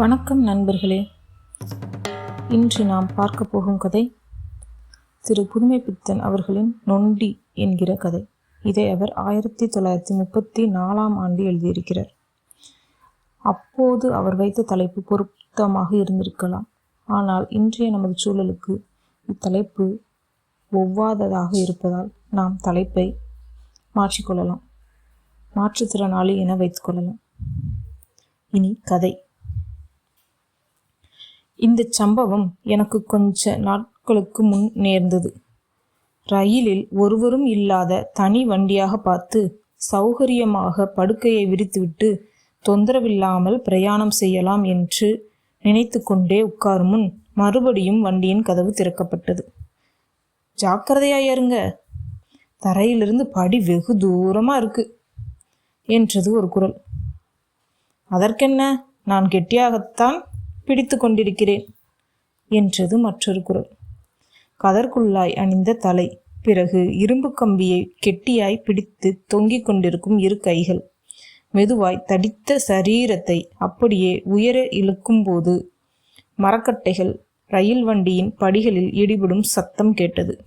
வணக்கம் நண்பர்களே. இன்று நாம் பார்க்க போகும் கதை திரு புதுமைப்பித்தன் அவர்களின் நொண்டி என்கிற கதை. இதை அவர் ஆயிரத்தி தொள்ளாயிரத்தி முப்பத்தி நாலாம் ஆண்டு எழுதியிருக்கிறார். அப்போது அவர் வைத்த தலைப்பு பொருத்தமாக இருந்திருக்கலாம். ஆனால் இன்றைய நமது சூழலுக்கு இத்தலைப்பு ஒவ்வாததாக இருப்பதால் நாம் தலைப்பை மாற்றிக்கொள்ளலாம் மாற்றுத்திறனாளி என வைத்துக்கொள்ளலாம் இனி கதை. இந்த சம்பவம் எனக்கு கொஞ்ச நாட்களுக்கு முன் நேர்ந்தது. ரயிலில் ஒருவரும் இல்லாத தனி வண்டியாக பார்த்து சௌகரியமாக படுக்கையை விரித்துவிட்டு தொந்தரவில்லாமல் பிரயாணம் செய்யலாம் என்று நினைத்து கொண்டே உட்காரும் முன் மறுபடியும் வண்டியின் கதவு திறக்கப்பட்டது. ஜாக்கிரதையா ஏறுங்க. தரையிலிருந்து படி வெகு தூரமாக இருக்கு என்றது ஒரு குரல். அதற்கென்ன? நான் கெட்டியாகத்தான் பிடித்து கொண்டிருக்கிறேன் என்றது மற்றொரு குரல். கதற்குள்ளாய் அணிந்த தலை பிறகு இரும்பு கம்பியை கெட்டியாய் பிடித்து தொங்கிக் கொண்டிருக்கும் இரு கைகள். மெதுவாய் தடித்த சரீரத்தை அப்படியே உயர இழுக்கும்போது மரக்கட்டைகள் ரயில் வண்டியின் படிகளில் இடிபடும் சத்தம் கேட்டது.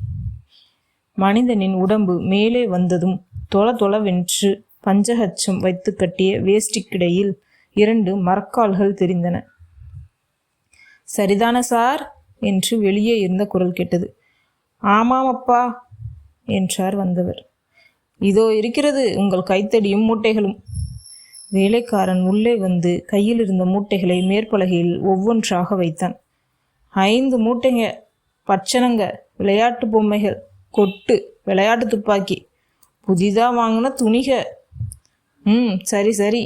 மனிதனின் உடம்பு மேலே வந்ததும் தொல தொளவென்று பஞ்சஹச்சம் வைத்து கட்டிய வேஷ்டிக்கிடையில் இரண்டு மரக்கால்கள் தெரிந்தன. சரிதான சார்? என்று வெளியே இருந்த குரல் கேட்டது. ஆமாம் அப்பா என்றார் வந்தவர். இதோ இருக்கிறது உங்கள் கைத்தடியும் மூட்டைகளும். வேலைக்காரன் உள்ளே வந்து கையில் இருந்த மூட்டைகளை மேற்பலகையில் ஒவ்வொன்றாக வைத்தான். ஐந்து மூட்டைங்க பச்சனங்க விளையாட்டு பொம்மைகள் கொட்டு விளையாட்டு துப்பாக்கி புதிதாக வாங்கின துணிக. ம் சரி சரி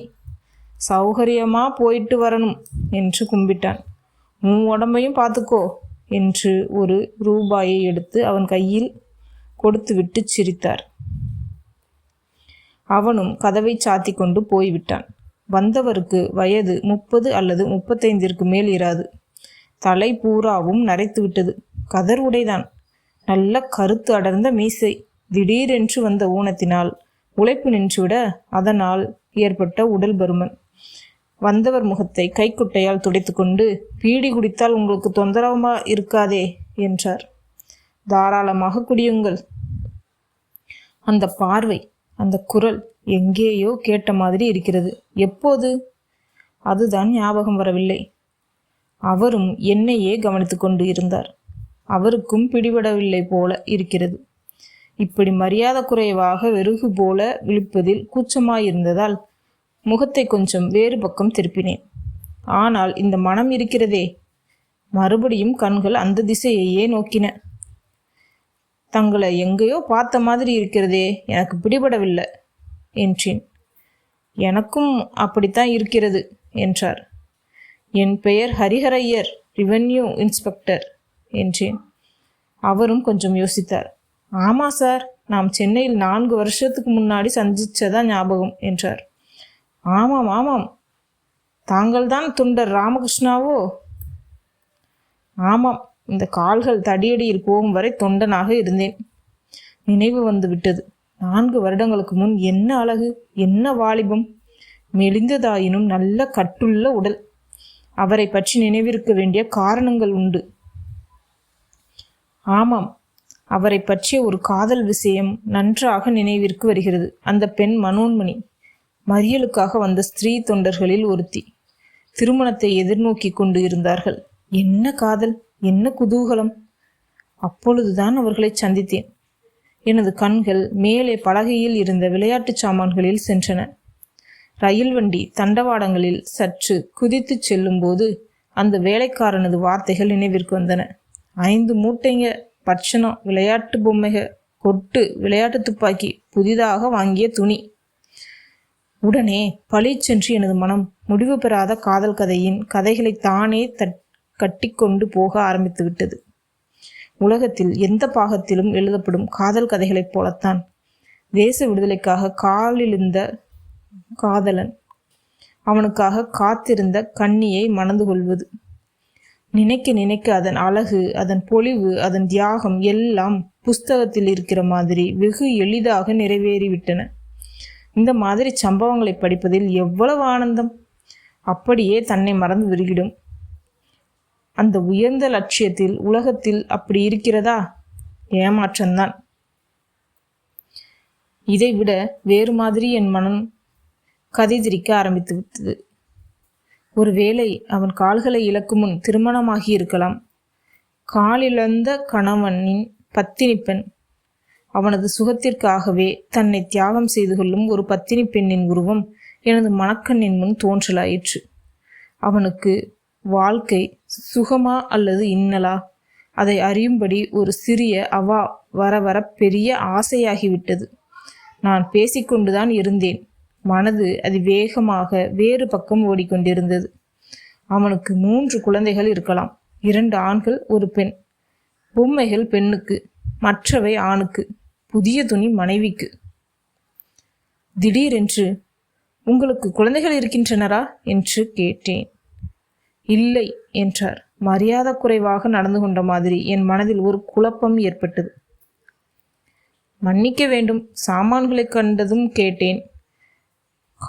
சௌகரியமாக போயிட்டு வரணும் என்று கும்பிட்டான். உன் உடம்பையும் பார்த்துக்கோ என்று ஒரு ரூபாயை எடுத்து அவன் கையில் கொடுத்துவிட்டு சிரித்தார். அவனும் கதவை சாத்தி கொண்டு போய்விட்டான். வந்தவருக்கு வயது முப்பது அல்லது முப்பத்தைந்திற்கு மேல் இராது. தலை பூராவும் நரைத்து விட்டது. கதர் உடைதான். நல்ல கருத்து அடர்ந்த மீசை. திடீரென்று வந்த ஊனத்தினால் உழைப்பு நின்றுவிட அதனால் ஏற்பட்ட உடல் பருமன். வந்தவர் முகத்தை கைக்குட்டையால் துடைத்துக்கொண்டு பீடி குடித்தால் உங்களுக்கு தொந்தரவமா இருக்காதே? என்றார். தாராளமாக குடியுங்கள். அந்த பார்வை அந்த குரல் எங்கேயோ கேட்ட மாதிரி இருக்கிறது. எப்போது? அதுதான் ஞாபகம் வரவில்லை. அவரும் என்னையே கவனித்து கொண்டு இருந்தார். அவருக்கும் பிடிபடவில்லை போல இருக்கிறது. இப்படி மரியாதை குறைவாக வெறுகு போல விழிப்பதில் கூச்சமாயிருந்ததால் முகத்தை கொஞ்சம் வேறு பக்கம் திருப்பினேன். ஆனால் இந்த மனம் இருக்கிறதே? மறுபடியும் கண்கள் அந்த திசையையே நோக்கின. தங்களை எங்கேயோ பார்த்த மாதிரி இருக்கிறதே எனக்கு பிடிபடவில்லை என்றேன். எனக்கும் அப்படித்தான் இருக்கிறது என்றார். என் பெயர் ஹரிஹரையர் ரிவென்யூ இன்ஸ்பெக்டர் என்றேன். அவரும் கொஞ்சம் யோசித்தார். ஆமாம் சார் நாம் சென்னையில் நான்கு வருஷத்துக்கு முன்னாடி சந்திச்சதா ஞாபகம் என்றார். ஆமாம் ஆமாம். தாங்கள்தான் துண்டர் ராமகிருஷ்ணாவோ? ஆமாம் இந்த கால்கள் தடியடியில் போகும் வரை தொண்டனாக இருந்தேன். நினைவு வந்து விட்டது. நான்கு வருடங்களுக்கு முன் என்ன அழகு என்ன வாலிபம். மெலிந்ததாயினும் நல்ல கட்டுள்ள உடல். அவரை பற்றி நினைவிருக்க வேண்டிய காரணங்கள் உண்டு. ஆமாம் அவரை பற்றிய ஒரு காதல் விஷயம் நன்றாக நினைவிற்கு வருகிறது. அந்த பெண் மனோன்மணி. மறியலுக்காக வந்த ஸ்திரீ தொண்டர்களில் ஒருத்தி. திருமணத்தை எதிர்நோக்கி கொண்டு இருந்தார்கள். என்ன காதல்? என்ன குதூகலம்? அப்பொழுதுதான் அவர்களை சந்தித்தேன். எனது கண்கள் மேலே பலகையில் இருந்த விளையாட்டு சாமான்களில் சென்றன. ரயில் வண்டி தண்டவாடங்களில் சற்று குதித்து செல்லும்போது அந்த வேலைக்காரனது வார்த்தைகள் நினைவிற்கு வந்தன. ஐந்து மூட்டைங்க பட்சணம் விளையாட்டு பொம்மைக கொட்டு விளையாட்டு துப்பாக்கி புதிதாக வாங்கிய துணி. உடனே பளிச்சென்று எனது மனம் முடிவு பெறாத காதல் கதையின் கதைகளை தானே தட் கட்டிக்கொண்டு போக ஆரம்பித்து விட்டது உலகத்தில் எந்த பாகத்திலும் எழுதப்படும் காதல் கதைகளைப் போலத்தான். தேச விடுதலைக்காக காலிலிருந்த காதலன் அவனுக்காக காத்திருந்த கண்ணியை மணந்து கொள்வது. நினைக்க நினைக்க அதன் அழகு அதன் பொலிவு அதன் தியாகம் எல்லாம் புஸ்தகத்தில் இருக்கிற மாதிரி வெகு எளிதாக நிறைவேறிவிட்டன. இந்த மாதிரி சம்பவங்களை படிப்பதில் எவ்வளவு ஆனந்தம்? அப்படியே தன்னை மறந்து விருகிடும் அந்த உயர்ந்த லட்சியத்தில் உலகத்தில் அப்படி இருக்கிறதா? ஏமாற்றம்தான். இதைவிட வேறு மாதிரி என் மனம் கதை திரிக்க ஆரம்பித்து விட்டது. ஒருவேளை அவன் கால்களை இழக்கும் முன் திருமணமாகி இருக்கலாம். காலிழந்த கணவனின் பத்தினி பெண் அவனது சுகத்திற்காகவே தன்னை தியாகம் செய்து கொள்ளும் ஒரு பத்தினி பெண்ணின் உருவம் எனது மணக்கண்ணின் முன் தோன்றலாயிற்று. அவனுக்கு வாழ்க்கை சுகமா அல்லது இன்னலா? அதை அறியும்படி ஒரு சிறிய அவா வர வர பெரிய ஆசையாகிவிட்டது. நான் பேசிக்கொண்டுதான் இருந்தேன். மனது அது வேகமாக வேறு பக்கம் ஓடிக்கொண்டிருந்தது. அவனுக்கு மூன்று குழந்தைகள் இருக்கலாம். இரண்டு ஆண்கள் ஒரு பெண். பொம்மைகள் பெண்ணுக்கு. மற்றவை ஆணுக்கு புதிய துணி மனைவிக்கு. திடீரென்று உங்களுக்கு குழந்தைகள் இருக்கின்றனரா? என்று கேட்டேன். இல்லை என்றார். மரியாதை குறைவாக நடந்து கொண்ட மாதிரி என் மனதில் ஒரு குழப்பம் ஏற்பட்டது. மன்னிக்க வேண்டும் சாமான்களை கண்டதும் கேட்டேன்.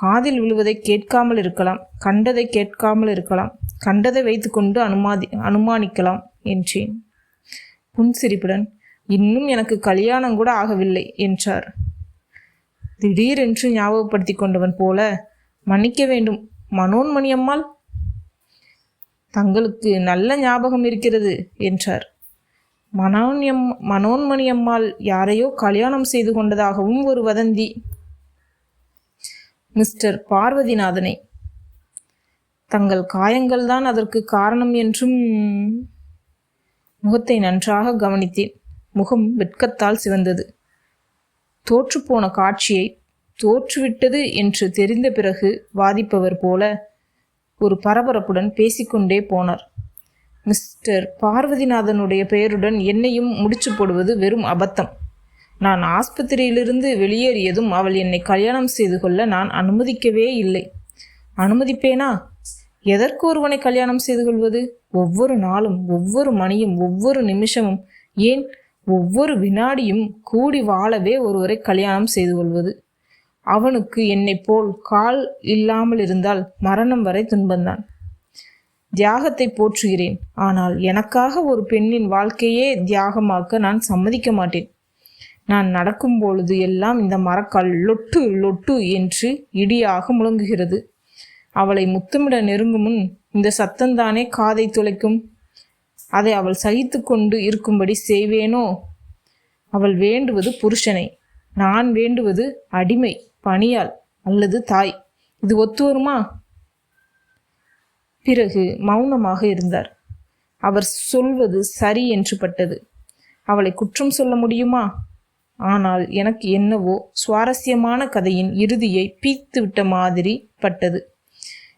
காதில் விழுவதை கேட்காமல் இருக்கலாம் கண்டதை கேட்காமல் இருக்கலாம் கண்டதை வைத்துக்கொண்டு அனுமாதி அனுமானிக்கலாம் என்றேன். புன்சிரிப்புடன் இன்னும் எனக்கு கல்யாணம் கூட ஆகவில்லை என்றார். திடீரென்று ஞாபகப்படுத்தி கொண்டவன் போல மன்னிக்க வேண்டும் மனோன்மணி அம்மாள்? தங்களுக்கு நல்ல ஞாபகம் இருக்கிறது என்றார். மனோன்யம் மனோன்மணி அம்மாள் யாரையோ கல்யாணம் செய்து கொண்டதாகவும் ஒரு வதந்தி. மிஸ்டர் பார்வதிநாதனை. தங்கள் காயங்கள்தான் அதற்கு காரணம் என்றும் முகத்தை நன்றாக கவனித்தேன். முகம் வெட்கத்தால் சிவந்தது. தோற்றுப்போன காட்சியை தோற்றுவிட்டது என்று தெரிந்த பிறகு வாதிப்பவர் போல ஒரு பரபரப்புடன் பேசிக்கொண்டே போனார். மிஸ்டர் பார்வதிநாதனுடைய பெயருடன் என்னையும் முடிச்சு போடுவது வெறும் அபத்தம். நான் ஆஸ்பத்திரியிலிருந்து வெளியேறியதும் அவள் என்னை கல்யாணம் செய்து கொள்ள நான் அனுமதிக்கவே இல்லை. அனுமதிப்பேனா? எதற்கு ஒருவனை கல்யாணம் செய்து கொள்வது? ஒவ்வொரு நாளும் ஒவ்வொரு மணியும் ஒவ்வொரு நிமிஷமும். ஏன் ஒவ்வொரு வினாடியும் கூடி வாழவே ஒருவரை கல்யாணம் செய்து கொள்வது. அவனுக்கு என்னை போல் கால் இல்லாமல் இருந்தால் மரணம் வரை துன்பந்தான். தியாகத்தை போற்றுகிறேன். ஆனால் எனக்காக ஒரு பெண்ணின் வாழ்க்கையே தியாகமாக்க நான் சம்மதிக்க மாட்டேன். நான் நடக்கும் பொழுது எல்லாம் இந்த மரக்கால் லொட்டு லொட்டு என்று இடியாக முழங்குகிறது. அவளை முத்தமிட நெருங்கும் முன் இந்த சத்தந்தானே காதை துளைக்கும்? அதை அவள் சகித்து கொண்டு இருக்கும்படி செய்வேனோ? அவள் வேண்டுவது புருஷனை நான் வேண்டுவது அடிமை பணியால் அல்லது தாய். இது ஒத்து வருமா பிறகு மௌனமாக இருந்தார். அவர் சொல்வது சரி என்று பட்டது. அவளை குற்றம் சொல்ல முடியுமா? ஆனால் எனக்கு என்னவோ சுவாரஸ்யமான கதையின் இறுதியை பீத்து விட்ட மாதிரி பட்டது.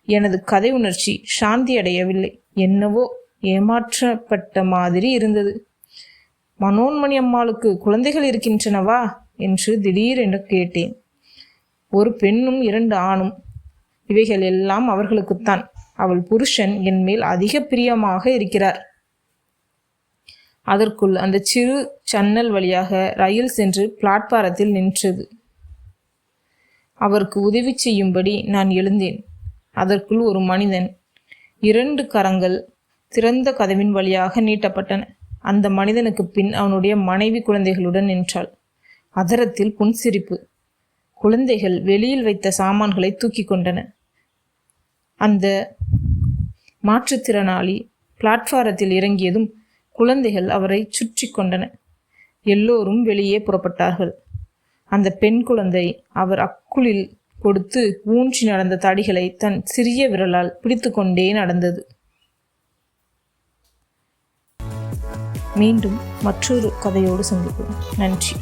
எனது கதை உணர்ச்சி சாந்தி அடையவில்லை என்னவோ ஏமாற்றப்பட்ட மாதிரி இருந்தது. மனோன்மணி அம்மாளுக்கு குழந்தைகள் இருக்கின்றனவா என்று திடீரென்று கேட்டேன். ஒரு பெண்ணும் இரண்டு ஆணும். இவைகள் எல்லாம் அவர்களுக்குத்தான். அவள் புருஷன் என் மேல் அதிக பிரியமாக இருக்கிறார். அதற்குள் அந்த சிறு சன்னல் வழியாக ரயில் சென்று பிளாட்பாரத்தில் நின்றது. அவருக்கு உதவி செய்யும்படி நான் எழுந்தேன். அதற்குள் ஒரு மனிதன் இரண்டு கரங்கள் திறந்த கதவின் வழியாக நீட்டப்பட்டன. அந்த மனிதனுக்கு பின் அவனுடைய மனைவி குழந்தைகளுடன் நின்றாள். அதரத்தில் புன்சிரிப்பு. குழந்தைகள் வெளியில் வைத்த சாமான்களை தூக்கி கொண்டன. அந்த மாற்றுத்திறனாளி பிளாட்ஃபாரத்தில் இறங்கியதும் குழந்தைகள் அவரை சுற்றி கொண்டன. எல்லோரும் வெளியே புறப்பட்டார்கள். அந்த பெண் குழந்தை அவர் அக்குளில் கொடுத்து ஊன்றி நடந்த தடிகளை தன் சிறிய விரலால் பிடித்து கொண்டே நடந்தது. மீண்டும் மற்றொரு கதையோடு சந்திப்போம். நன்றி.